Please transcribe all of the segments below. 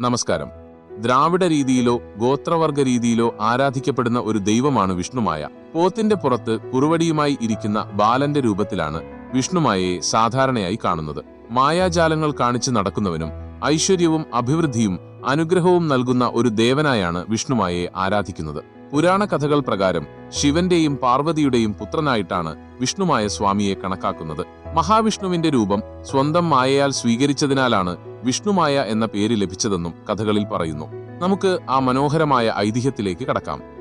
നമസ്കാരം. ദ്രാവിഡ രീതിയിലോ ഗോത്രവർഗ രീതിയിലോ ആരാധിക്കപ്പെടുന്ന ഒരു ദൈവമാണ് വിഷ്ണുമായ. പോത്തിന്റെ പുറത്ത് കുറുവടിയുമായി ഇരിക്കുന്ന ബാലന്റെ രൂപത്തിലാണ് വിഷ്ണുമായയെ സാധാരണയായി കാണുന്നത്. മായാജാലങ്ങൾ കാണിച്ചു നടക്കുന്നവനും ഐശ്വര്യവും അഭിവൃദ്ധിയും അനുഗ്രഹവും നൽകുന്ന ഒരു ദേവനായാണ് വിഷ്ണുമായയെ ആരാധിക്കുന്നത്. പുരാണ കഥകൾ പ്രകാരം ശിവന്റെയും പാർവതിയുടെയും പുത്രനായിട്ടാണ് വിഷ്ണുമായ സ്വാമിയെ കണക്കാക്കുന്നത്. മഹാവിഷ്ണുവിന്റെ രൂപം സ്വന്തം മായയാൽ സ്വീകരിച്ചതിനാലാണ് വിഷ്ണുമായ എന്ന പേര് ലഭിച്ചതെന്നും കഥകളിൽ പറയുന്നു. നമുക്ക് ആ മനോഹരമായ ഐതിഹ്യത്തിലേക്ക് കടക്കാം.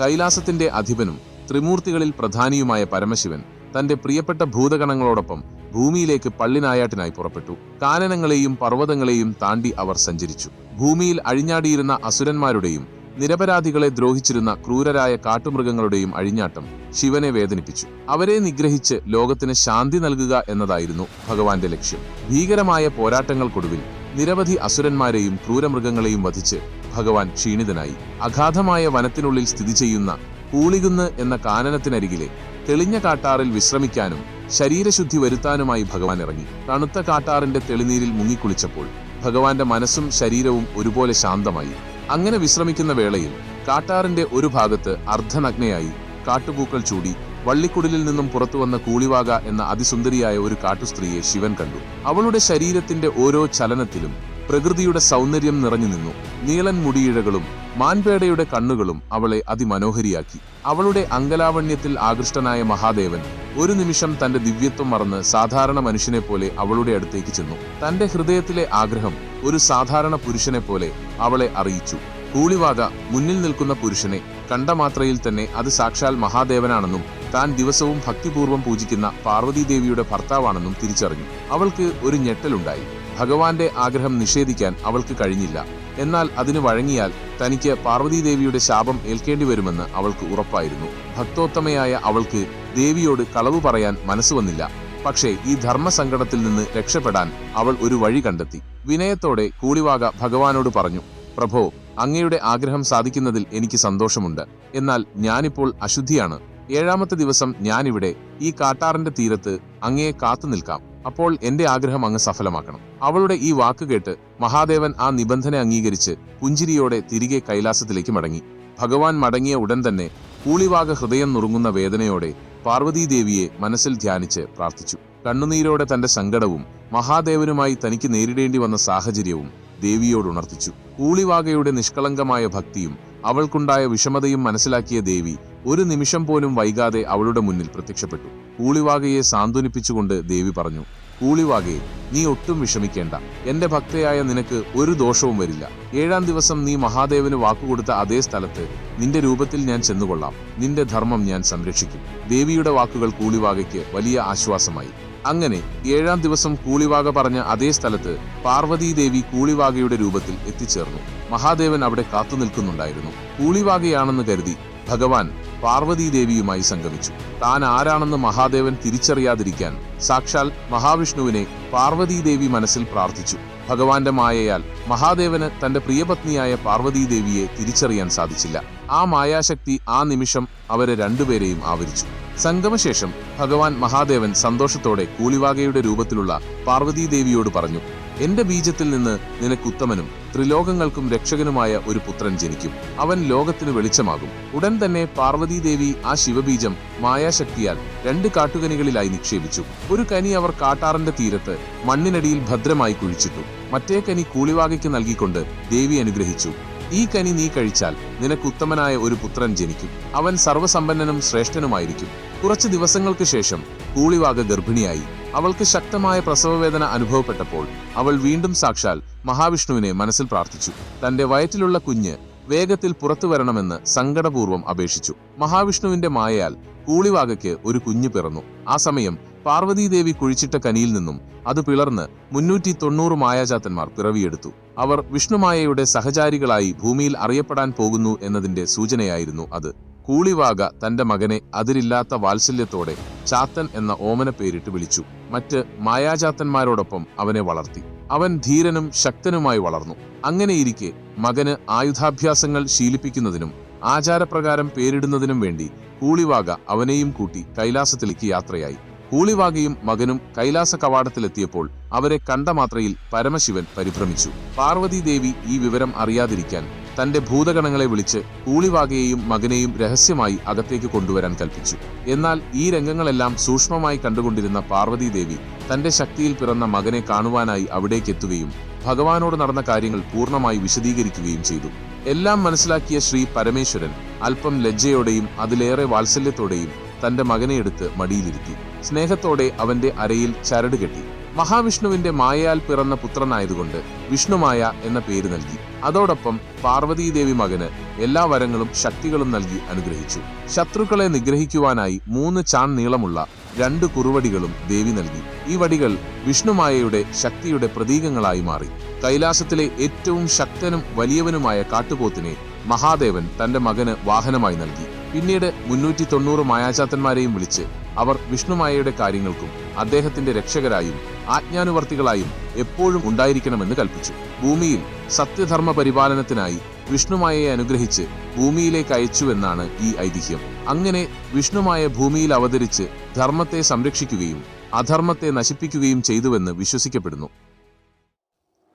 കൈലാസത്തിന്റെ അധിപനും ത്രിമൂർത്തികളിൽ പ്രധാനിയുമായ പരമശിവൻ തന്റെ പ്രിയപ്പെട്ട ഭൂതഗണങ്ങളോടൊപ്പം ഭൂമിയിലേക്ക് പള്ളിനായാട്ടിനായി പുറപ്പെട്ടു. കാനനങ്ങളെയും പർവതങ്ങളെയും താണ്ടി അവർ സഞ്ചരിച്ചു. ഭൂമിയിൽ അഴിഞ്ഞാടിയിരുന്ന അസുരന്മാരുടെയും നിരപരാധികളെ ദ്രോഹിച്ചിരുന്ന ക്രൂരരായ കാട്ടുമൃഗങ്ങളുടെയും അഴിഞ്ഞാട്ടം ശിവനെ വേദനിപ്പിച്ചു. അവരെ നിഗ്രഹിച്ച് ലോകത്തിന് ശാന്തി നൽകുക എന്നതായിരുന്നു ഭഗവാന്റെ ലക്ഷ്യം. ഭീകരമായ പോരാട്ടങ്ങൾക്കൊടുവിൽ നിരവധി അസുരന്മാരെയും ക്രൂരമൃഗങ്ങളെയും വധിച്ച് ഭഗവാൻ ക്ഷീണിതനായി. അഗാധമായ വനത്തിനുള്ളിൽ സ്ഥിതി ചെയ്യുന്ന കൂളികുന്ന് എന്ന കാനനത്തിനരികിലെ തെളിഞ്ഞ കാട്ടാറിൽ വിശ്രമിക്കാനും ശരീരശുദ്ധി വരുത്താനുമായി ഭഗവാൻ ഇറങ്ങി. തണുത്ത കാട്ടാറിന്റെ തെളിനീരിൽ മുങ്ങിക്കുളിച്ചപ്പോൾ ഭഗവാന്റെ മനസ്സും ശരീരവും ഒരുപോലെ ശാന്തമായി. അങ്ങനെ വിശ്രമിക്കുന്ന വേളയിൽ കാട്ടാറിന്റെ ഒരു ഭാഗത്ത് അർദ്ധനഗ്നയായി കാട്ടുപൂക്കൾ ചൂടി വള്ളിക്കുടലിൽ നിന്നും പുറത്തു വന്ന കൂളിവാക എന്ന അതിസുന്ദരിയായ ഒരു കാട്ടുസ്ത്രീയെ ശിവൻ കണ്ടു. അവളുടെ ശരീരത്തിന്റെ ഓരോ ചലനത്തിലും പ്രകൃതിയുടെ സൗന്ദര്യം നിറഞ്ഞു നിന്നു. നീളൻ മുടിയിഴകളും മാൻപേടയുടെ കണ്ണുകളും അവളെ അതിമനോഹരിയാക്കി. അവളുടെ അങ്കലാവണ്യത്തിൽ ആകൃഷ്ടനായ മഹാദേവൻ ഒരു നിമിഷം തന്റെ ദിവ്യത്വം മറന്ന് സാധാരണ മനുഷ്യനെ പോലെ അവളുടെ അടുത്തേക്ക് ചെന്നു. തന്റെ ഹൃദയത്തിലെ ആഗ്രഹം ഒരു സാധാരണ പുരുഷനെ പോലെ അവളെ അറിയിച്ചു. കൂളിവാക മുന്നിൽ നിൽക്കുന്ന പുരുഷനെ കണ്ട മാത്രയിൽ തന്നെ അത് സാക്ഷാൽ മഹാദേവനാണെന്നും താൻ ദിവസവും ഭക്തിപൂർവം പൂജിക്കുന്ന പാർവതീദേവിയുടെ ഭർത്താവാണെന്നും തിരിച്ചറിഞ്ഞു. അവൾക്ക് ഒരു ഞെട്ടലുണ്ടായി. ഭഗവാന്റെ ആഗ്രഹം നിഷേധിക്കാൻ അവൾക്ക് കഴിഞ്ഞില്ല. എന്നാൽ അതിന് വഴങ്ങിയാൽ തനിക്ക് പാർവതീദേവിയുടെ ശാപം ഏൽക്കേണ്ടി വരുമെന്ന് അവൾക്ക് ഉറപ്പായിരുന്നു. ഭക്തോത്തമയായ അവൾക്ക് ദേവിയോട് കളവ് പറയാൻ മനസ്സ് വന്നില്ല. പക്ഷേ ഈ ധർമ്മസങ്കടത്തിൽ നിന്ന് രക്ഷപ്പെടാൻ അവൾ ഒരു വഴി കണ്ടെത്തി. വിനയത്തോടെ കൂളിവാക ഭഗവാനോട് പറഞ്ഞു പ്രഭോ അങ്ങയുടെ ആഗ്രഹം സാധിക്കുന്നതിൽ എനിക്ക് സന്തോഷമുണ്ട്. എന്നാൽ ഞാനിപ്പോൾ അശുദ്ധിയാണ്. ഏഴാമത്തെ ദിവസം ഞാനിവിടെ. ഈ കാട്ടാറിന്റെ തീരത്ത് അങ്ങയെ കാത്തു നിൽക്കാം. അപ്പോൾ എന്റെ ആഗ്രഹം അങ്ങ് സഫലമാക്കണം. അവളുടെ ഈ വാക്ക് കേട്ട് മഹാദേവൻ ആ നിബന്ധന അംഗീകരിച്ച് പുഞ്ചിരിയോടെ തിരികെ കൈലാസത്തിലേക്ക് മടങ്ങി. ഭഗവാൻ മടങ്ങിയ ഉടൻ തന്നെ കൂളിവാക ഹൃദയം നുറുങ്ങുന്ന വേദനയോടെ പാർവതീദേവിയെ മനസ്സിൽ ധ്യാനിച്ച് പ്രാർത്ഥിച്ചു. കണ്ണുനീരോടെ തന്റെ സങ്കടവും മഹാദേവനുമായി തനിക്ക് നേരിടേണ്ടി വന്ന സാഹചര്യവും ദേവിയോട് ഉണർത്തിച്ചു. കൂളിവാകയുടെ നിഷ്കളങ്കമായ ഭക്തിയും അവൾക്കുണ്ടായ വിഷമതയും മനസ്സിലാക്കിയ ദേവി ഒരു നിമിഷം പോലും വൈകാതെ അവളുടെ മുന്നിൽ പ്രത്യക്ഷപ്പെട്ടു. കൂളിവാകയെ സാന്ത്വനിപ്പിച്ചുകൊണ്ട് ദേവി പറഞ്ഞു കൂളിവാകയെ നീ ഒട്ടും വിഷമിക്കേണ്ട. എന്റെ ഭക്തയായ നിനക്ക് ഒരു ദോഷവും വരില്ല. ഏഴാം ദിവസം നീ മഹാദേവന് വാക്കുകൊടുത്ത അതേ സ്ഥലത്ത് നിന്റെ രൂപത്തിൽ ഞാൻ ചെന്നുകൊള്ളാം. നിന്റെ ധർമ്മം ഞാൻ സംരക്ഷിക്കും. ദേവിയുടെ വാക്കുകൾ കൂളിവാകയ്ക്ക് വലിയ ആശ്വാസമായി. അങ്ങനെ ഏഴാം ദിവസം കൂളിവാക പറഞ്ഞ അതേ സ്ഥലത്ത് പാർവതീദേവി കൂളിവാകയുടെ രൂപത്തിൽ എത്തിച്ചേർന്നു. മഹാദേവൻ അവിടെ കാത്തു നിൽക്കുന്നുണ്ടായിരുന്നു കൂളിവാകയാണെന്ന് കരുതി ഭഗവാൻ പാർവതീദേവിയുമായി സംഗമിച്ചു. താൻ ആരാണെന്ന് മഹാദേവൻ തിരിച്ചറിയാതിരിക്കാൻ സാക്ഷാൽ മഹാവിഷ്ണുവിനെ പാർവതീദേവി മനസ്സിൽ പ്രാർത്ഥിച്ചു. ഭഗവാന്റെ മായയാൽ മഹാദേവന് തന്റെ പ്രിയപത്നിയായ പാർവതീദേവിയെ തിരിച്ചറിയാൻ സാധിച്ചില്ല. ആ മായാശക്തി ആ നിമിഷം അവരെ രണ്ടുപേരെയും ആവരിച്ചു. സംഗമശേഷം ഭഗവാൻ മഹാദേവൻ സന്തോഷത്തോടെ കൂളിവാകയുടെ രൂപത്തിലുള്ള പാർവതീദേവിയോട് പറഞ്ഞു എന്റെ ബീജത്തിൽ നിന്ന് നിനക്ക് ഉത്തമനും ത്രിലോകങ്ങൾക്കും രക്ഷകനുമായ ഒരു പുത്രൻ ജനിക്കും. അവൻ ലോകത്തിന് വെളിച്ചമാകും. ഉടൻ തന്നെ പാർവതീദേവി ആ ശിവബീജം മായാശക്തിയാൽ രണ്ട് കാട്ടുകനികളിലായി നിക്ഷേപിച്ചു. ഒരു കനി അവർ കാട്ടാറിന്റെ തീരത്ത് മണ്ണിനടിയിൽ ഭദ്രമായി കുഴിച്ചിട്ടു. മറ്റേ കനി കൂളിവാകയ്ക്ക് നൽകിക്കൊണ്ട് ദേവി അനുഗ്രഹിച്ചു. ഈ കനി നീ കഴിച്ചാൽ നിനക്ക് ഉത്തമനായ ഒരു പുത്രൻ ജനിക്കും. അവൻ സർവസമ്പന്നനും ശ്രേഷ്ഠനുമായിരിക്കും. കുറച്ച് ദിവസങ്ങൾക്ക് ശേഷം കൂളിവാക ഗർഭിണിയായി. അവൾക്ക് ശക്തമായ പ്രസവവേദന അനുഭവപ്പെട്ടപ്പോൾ അവൾ വീണ്ടും സാക്ഷാൽ മഹാവിഷ്ണുവിനെ മനസ്സിൽ പ്രാർത്ഥിച്ചു. തന്റെ വയറ്റിലുള്ള കുഞ്ഞ് വേഗത്തിൽ പുറത്തു വരണമെന്ന് സങ്കടപൂർവം അപേക്ഷിച്ചു. മഹാവിഷ്ണുവിന്റെ മായയാൽ കൂളിവാകയ്ക്ക് ഒരു കുഞ്ഞ് പിറന്നു. ആ സമയം പാർവതീദേവി കുഴിച്ചിട്ട കനിയിൽ നിന്നും അത് പിളർന്ന് മുന്നൂറ്റി തൊണ്ണൂറ് മായാജാത്തന്മാർ പിറവിയെടുത്തു. അവർ വിഷ്ണുമായയുടെ സഹചാരികളായി ഭൂമിയിൽ അറിയപ്പെടാൻ പോകുന്നു എന്നതിന്റെ സൂചനയായിരുന്നു അത്. കൂളിവാക തന്റെ മകനെ അതിരില്ലാത്ത വാത്സല്യത്തോടെ ചാത്തൻ എന്ന ഓമന പേരിട്ട് വിളിച്ചു. മറ്റ് മായാചാത്തന്മാരോടൊപ്പം അവനെ വളർത്തി. അവൻ ധീരനും ശക്തനുമായി വളർന്നു. അങ്ങനെയിരിക്കെ മകന് ആയുധാഭ്യാസങ്ങൾ ശീലിപ്പിക്കുന്നതിനും ആചാരപ്രകാരം പേരിടുന്നതിനും വേണ്ടി കൂളിവാക അവനെയും കൂട്ടി കൈലാസത്തിലേക്ക് യാത്രയായി. കൂളിവാകയും മകനും കൈലാസ കവാടത്തിലെത്തിയപ്പോൾ അവരെ കണ്ട മാത്രയിൽ പരമശിവൻ പരിഭ്രമിച്ചു. പാർവതീദേവി ഈ വിവരം അറിയാതിരിക്കാൻ തന്റെ ഭൂതഗണങ്ങളെ വിളിച്ച് കൂളിവാകയെയും മകനെയും രഹസ്യമായി അകത്തേക്ക് കൊണ്ടുവരാൻ കൽപ്പിച്ചു. എന്നാൽ ഈ രംഗങ്ങളെല്ലാം സൂക്ഷ്മമായി കണ്ടുകൊണ്ടിരുന്ന പാർവതീദേവി തന്റെ ശക്തിയിൽ പിറന്ന മകനെ കാണുവാനായി അവിടേക്കെത്തുകയും ഭഗവാനോട് നടന്ന കാര്യങ്ങൾ പൂർണമായി വിശദീകരിക്കുകയും ചെയ്തു. എല്ലാം മനസ്സിലാക്കിയ ശ്രീ പരമേശ്വരൻ അല്പം ലജ്ജയോടെയും അതിലേറെ വാത്സല്യത്തോടെയും തന്റെ മകനെ എടുത്ത് മടിയിലിരുത്തി. സ്നേഹത്തോടെ അവന്റെ അരയിൽ ചരട് കെട്ടി. മഹാവിഷ്ണുവിന്റെ മായയാൽ പിറന്ന പുത്രനായതുകൊണ്ട് വിഷ്ണുമായ എന്ന പേര് നൽകി. അതോടൊപ്പം പാർവതീദേവി മകന് എല്ലാ വരങ്ങളും ശക്തികളും നൽകി അനുഗ്രഹിച്ചു. ശത്രുക്കളെ നിഗ്രഹിക്കുവാനായി മൂന്ന് ചാൺ നീളമുള്ള രണ്ട് കുറുവടികളും ദേവി നൽകി. ഈ വടികൾ വിഷ്ണുമായയുടെ ശക്തിയുടെ പ്രതീകങ്ങളായി മാറി. കൈലാസത്തിലെ ഏറ്റവും ശക്തനും വലിയവനുമായ കാട്ടുപോത്തിനെ മഹാദേവൻ തന്റെ മകന് വാഹനമായി നൽകി. പിന്നീട് മുന്നൂറ്റി തൊണ്ണൂറ് മായാചാത്തന്മാരെയും വിളിച്ച് അവർ വിഷ്ണുമായയുടെ കാര്യങ്ങൾക്കും അദ്ദേഹത്തിന്റെ രക്ഷകരായും ആജ്ഞാനുവർത്തികളായും എപ്പോഴും ഉണ്ടായിരിക്കണമെന്ന് കൽപ്പിച്ചു. ഭൂമിയിൽ സത്യധർമ്മ പരിപാലനത്തിനായി വിഷ്ണുമായയെ അനുഗ്രഹിച്ച് ഭൂമിയിലേക്ക് അയച്ചുവെന്നാണ് ഈ ഐതിഹ്യം. അങ്ങനെ വിഷ്ണുമായ ഭൂമിയിൽ അവതരിച്ച് ധർമ്മത്തെ സംരക്ഷിക്കുകയും അധർമ്മത്തെ നശിപ്പിക്കുകയും ചെയ്തുവെന്ന് വിശ്വസിക്കപ്പെടുന്നു.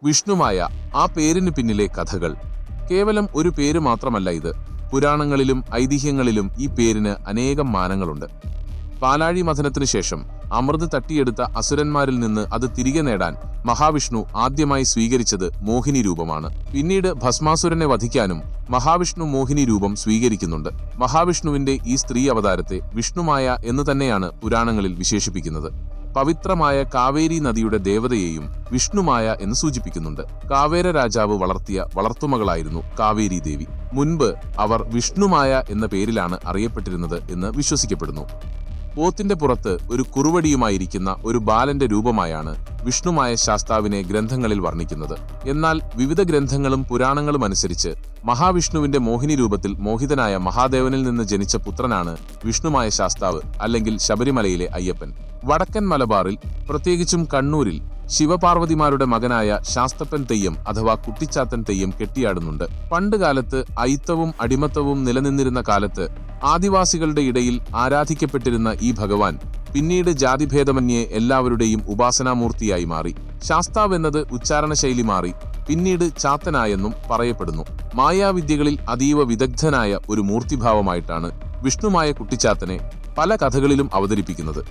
വിഷ്ണുമായ ആ പേരിന് പിന്നിലെ കഥകൾ. കേവലം ഒരു പേര് മാത്രമല്ല ഇത്. പുരാണങ്ങളിലും ഐതിഹ്യങ്ങളിലും ഈ പേരിന് അനേകം മാനങ്ങളുണ്ട്. പാലാഴി മഥനത്തിനു ശേഷം അമൃത് തട്ടിയെടുത്ത അസുരന്മാരിൽ നിന്ന് അത് തിരികെ നേടാൻ മഹാവിഷ്ണു ആദ്യമായി സ്വീകരിച്ചത് മോഹിനി രൂപമാണ്. പിന്നീട് ഭസ്മാസുരനെ വധിക്കാനും മഹാവിഷ്ണു മോഹിനി രൂപം സ്വീകരിക്കുന്നുണ്ട്. മഹാവിഷ്ണുവിന്റെ ഈ സ്ത്രീ അവതാരത്തെ വിഷ്ണുമായ എന്ന് തന്നെയാണ് പുരാണങ്ങളിൽ വിശേഷിപ്പിക്കുന്നത്. പവിത്രമായ കാവേരി നദിയുടെ ദേവതയെയും വിഷ്ണുമായ എന്ന് സൂചിപ്പിക്കുന്നുണ്ട്. കാവേര രാജാവ് വളർത്തിയ വളർത്തുമകളായിരുന്നു കാവേരി ദേവി. മുൻപ് അവർ വിഷ്ണുമായ എന്ന പേരിലാണ് അറിയപ്പെട്ടിരുന്നത് എന്ന് വിശ്വസിക്കപ്പെടുന്നു. പോത്തിന്റെ പുറത്ത് ഒരു കുറുവടിയുമായിരിക്കുന്ന ഒരു ബാലന്റെ രൂപമായാണ് വിഷ്ണുമായ ശാസ്താവിനെ ഗ്രന്ഥങ്ങളിൽ വർണിക്കുന്നത്. എന്നാൽ വിവിധ ഗ്രന്ഥങ്ങളും പുരാണങ്ങളും അനുസരിച്ച് മഹാവിഷ്ണുവിന്റെ മോഹിനി രൂപത്തിൽ മോഹിതനായ മഹാദേവനിൽ നിന്ന് ജനിച്ച പുത്രനാണ് വിഷ്ണുമായ ശാസ്താവ് അല്ലെങ്കിൽ ശബരിമലയിലെ അയ്യപ്പൻ. വടക്കൻ മലബാറിൽ പ്രത്യേകിച്ചും കണ്ണൂരിൽ ശിവപാർവതിമാരുടെ മകനായ ശാസ്തപ്പൻ തെയ്യം അഥവാ കുട്ടിച്ചാത്തൻ തെയ്യം കെട്ടിയാടുന്നുണ്ട്. പണ്ടുകാലത്ത് അയിത്തവും അടിമത്തവും നിലനിന്നിരുന്ന കാലത്ത് ആദിവാസികളുടെ ഇടയിൽ ആരാധിക്കപ്പെട്ടിരുന്ന ഈ ഭഗവാൻ പിന്നീട് ജാതിഭേദമന്യേ എല്ലാവരുടെയും ഉപാസനാമൂർത്തിയായി മാറി. ശാസ്താവ് എന്നത് ഉച്ചാരണശൈലി മാറി പിന്നീട് ചാത്തനായെന്നും പറയപ്പെടുന്നു. മായാവിദ്യകളിൽ അതീവ വിദഗ്ധനായ ഒരു മൂർത്തിഭാവമായിട്ടാണ് വിഷ്ണുമായ കുട്ടിച്ചാത്തനെ പല കഥകളിലും അവതരിപ്പിക്കുന്നത്.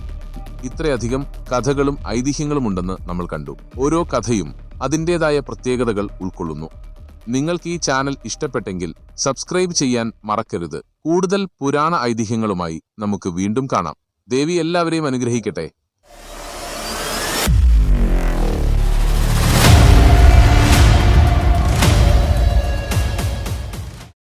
ഇത്രയധികം കഥകളും ഐതിഹ്യങ്ങളും ഉണ്ടെന്ന് നമ്മൾ കണ്ടു. ഓരോ കഥയും അതിന്റെതായ പ്രത്യേകതകൾ ഉൾക്കൊള്ളുന്നു. നിങ്ങൾക്ക് ഈ ചാനൽ ഇഷ്ടപ്പെട്ടെങ്കിൽ സബ്സ്ക്രൈബ് ചെയ്യാൻ മറക്കരുത്. കൂടുതൽ പുരാണ ഐതിഹ്യങ്ങളുമായി നമുക്ക് വീണ്ടും കാണാം. ദേവി എല്ലാവരെയും അനുഗ്രഹിക്കട്ടെ.